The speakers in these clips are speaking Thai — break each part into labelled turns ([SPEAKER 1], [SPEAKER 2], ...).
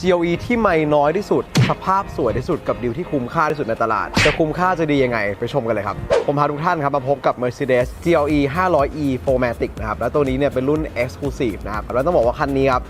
[SPEAKER 1] GLE ที่ไม่น้อยที่สุด สภาพสวยที่สุดกับดีลที่คุ้มค่าที่สุดในตลาด จะคุ้มค่าจะดียังไง ไปชมกันเลยครับ ผมพาทุกท่านครับมาพบกับ Mercedes GLE 500e 4matic นะครับ แล้วตัวนี้เนี่ยเป็นรุ่น Exclusive นะครับ แล้วต้องบอกว่าคันนี้ครับ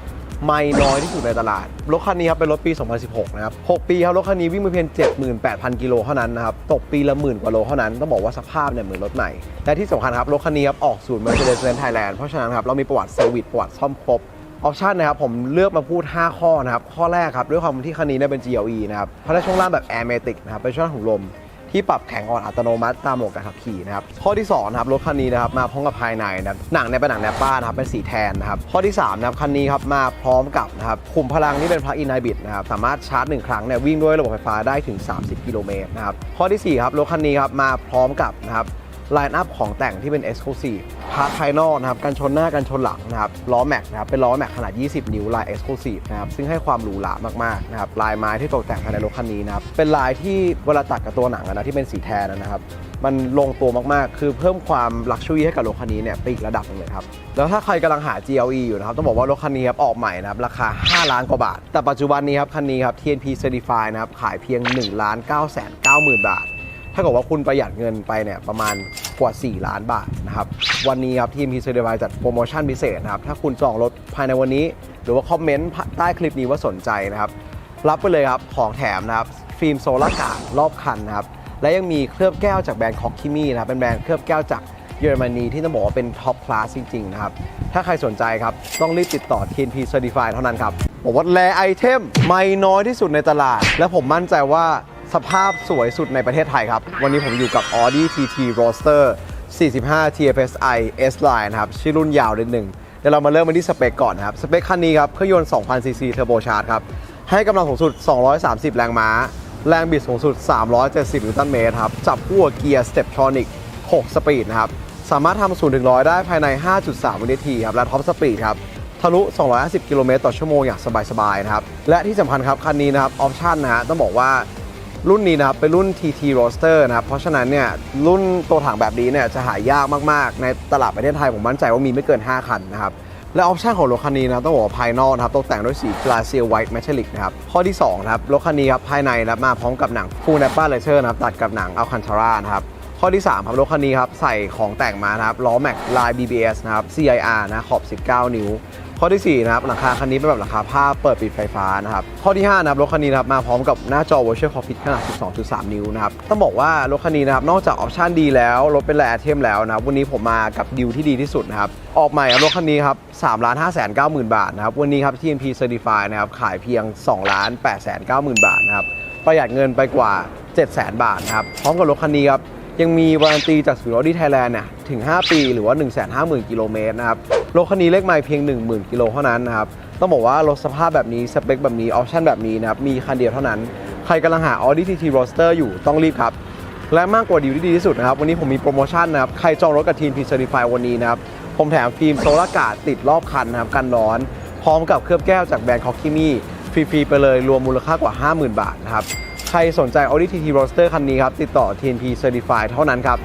[SPEAKER 1] ไม่น้อยที่สุดในตลาด รถคันนี้ครับเป็นรถปี 2016 นะครับ 6 ปีครับ รถคันนี้วิ่งมาเพียง 78,000 กิโลเท่านั้นนะครับ ตกปีละหมื่นกว่าโลเท่านั้น ต้องบอกว่าสภาพเนี่ยเหมือนรถใหม่ และที่สำคัญครับ รถคันนี้ครับออกศูนย์ Mercedes-Benz Thailand เพราะฉะนั้นครับเรามีประวัติเซอร์วิสประวัติซ่อมครบ ออปชันนะครับผมเลือกมาพูด 5 ข้อนะครับ ข้อแรกครับด้วยความที่คันนี้เนี่ยเป็น GLE นะครับเพราะได้ช่วงล่างแบบ Airmatic นะครับเป็นช่วงล่างถุงลมที่ปรับแข็งอ่อนอัตโนมัติตามโหมดการขับขี่นะครับข้อที่2นะครับรถคันนี้นะครับมาพร้อมกับภายในนะครับหนังเนี่ยเป็นหนังแนปป้านะครับเป็นสีแทนนะครับข้อที่3นะครับคันนี้ครับมาพร้อมกับนะครับขุมพลังที่เป็น plug-in hybrid นะครับสามารถชาร์จ 1 ครั้งเนี่ยวิ่งด้วยระบบไฟฟ้าได้ถึง 30 กิโลเมตรนะครับข้อทีสี่4ครับรถคันนี้ครับมาพร้อมกับนะครับ ไลน์อัพของแต่งที่เป็น Exclusive พาร์ทภายนอกนะครับกันชนหน้ากันชนหลังนะครับล้อแม็กนะครับเป็นล้อแม็กขนาด 20 นิ้วลาย Exclusive นะครับซึ่งให้ความหรูหรามากๆนะครับลายไม้ที่ตกแต่งภายในรถคันนี้นะครับเป็นลายที่เวลาตัดกับตัวหนังนะที่เป็นสีแทนนะครับมันลงตัวมากๆ คือเพิ่มความลักชัวรี่ให้กับรถคันนี้เนี่ยไปอีกระดับหนึงเลยครับ แล้วถ้าใครกำลังหา GLE อยู่นะครับ ต้องบอกว่ารถคันนี้ครับออกใหม่นะครับ ราคา 5 ล้านกว่าบาท แต่ปัจจุบันนี้ครับ คันนี้ครับ TNP Certified นะครับ ขายเพียง1ล้าน9 9หมื่นบาท ถ้าเกิดว่าคุณประหยัดเงินไปเนี่ยประมาณกว่า 4 ล้านบาทนะครับวันนี้ครับ TNP Certified จัดโปรโมชั่นพิเศษนะครับถ้าคุณจองรถภายในวันนี้ หรือว่าคอมเมนต์ใต้คลิปนี้ว่าสนใจนะครับรับไปเลยครับของแถมนะครับฟิล์มโซลาร์การ์ดรอบคันนะครับและยังมีเคลือบแก้วจากแบรนด์คอกคิมี่นะครับเป็นแบรนด์เคลือบแก้วจากเยอรมนีที่ต้องบอกว่าเป็นท็อปคลาสจริงๆนะครับ ถ้าใครสนใจครับ ต้องรีบติดต่อ TNP Certified เท่านั้นครับ บอกว่าแลไอเทมไม่น้อยที่สุดในตลาด และผมมั่นใจว่า สภาพสวยสุดในประเทศไทยครับ วันนี้ผมอยู่กับ Audi TT Roadster 45 TFSI S Line นะครับ ชื่อรุ่นยาวนิดหนึ่งเดี๋ยวเรามาเริ่มกันที่สเปคก่อนนะครับ สเปคคันนี้ครับ เครื่องยนต์ 2,000 ซีซีเทอร์โบชาร์จครับ ให้กำลังสูงสุด 230 แรงม้า แรงบิดสูงสุด 370 นิวตันเมตรครับ จับคู่กับเกียร์สเตปทรอนิก 6 สปีดนะครับ สามารถทำ0ถึง100 ได้ภายใน 5.3 วินาทีครับ และท็อปสปีดครับทะลุ 250 กิโลเมตรต่อชั่วโมงอย่างสบายๆนะครับ และที่สำคัญครับคันนี้นะครับออปชั่นนะฮะต้องบอกว่า รุ่นนี้นะครับเป็นรุ่น TT Roadster นะครับ เพราะฉะนั้นเนี่ยรุ่นตัวถังแบบนี้เนี่ยจะหายากมากๆ ในตลาดประเทศไทยผมมั่นใจว่ามีไม่เกิน 5 คันนะครับ และออปชันของรถคันนี้นะต้องบอกว่าภายนอกนะครับตกแต่งด้วยสี Glacier White Metallic นะครับ ข้อที่2นะครับรถคันนี้ครับภายในนะครับมาพร้อมกับหนัง Full Napa Leather นะครับตัดกับหนัง Alcantara นะครับ ข้อที่ 3 ครับรถคันนี้ครับใส่ของแต่งมานะครับล้อแม็กลาย BBS นะครับ CIR นะขอบ 19 นิ้ว ข้อที่ 4 นะครับหลังคาคันนี้เป็นแบบหลังคาผ้าเปิดปิดไฟฟ้านะครับข้อที่ 5 นะครับรถคันนี้นะครับมาพร้อมกับหน้าจอ Virtual Cockpit ขนาด 12.3 นิ้วนะครับต้องบอกว่ารถคันนี้นะครับนอกจากออปชันดีแล้วรถเป็นแรไอเทมแล้วนะครับวันนี้ผมมากับดิวที่ดีที่สุดนะครับออกใหม่ครับรถคันนี้ครับ3ล้าน5แสน9หมื่นบาทนะครับวันนี้ครับ TNP Certified นะครับขายเพียง2ล้าน8แสน9หมื่นบาทนะครับประหยัดเงินไปกว่า 7 0 0 0 0 0 บาทนะครับพร้อมกับรถคันนี้ครับ ยังมีวารันตีจากศูนย์ออดี้ไทยแลนด์เนี่ยถึง 5 ปีหรือว่า 150,000 กิโลเมตรนะครับรถคันนี้เลขไมล์เพียง 10,000 กิโลเท่านั้นนะครับต้องบอกว่ารถสภาพแบบนี้ สเปคแบบนี้ ออปชั่นแบบนี้นะครับมีคันเดียวเท่านั้น ใครกำลังหา Audi TT Roadster อยู่ต้องรีบครับ และมากกว่าดีลที่ดีที่สุดนะครับ วันนี้ผมมีโปรโมชั่นนะครับ ใครจองรถกับ TNP Certified วันนี้นะครับ ผมแถมฟิล์มโซลาร์การ์ดติดรอบคันนะครับกันร้อน พร้อมกับเคลือบแก้วจากแบรนด์คอ k คิมี่ฟรีๆไปเลยรวมมูลค่ากว่า 50,000 บาทนะครับ ใครสนใจ Audi TT Roadster คันนี้ครับ ติดต่อ TNP Certified เท่านั้นครับ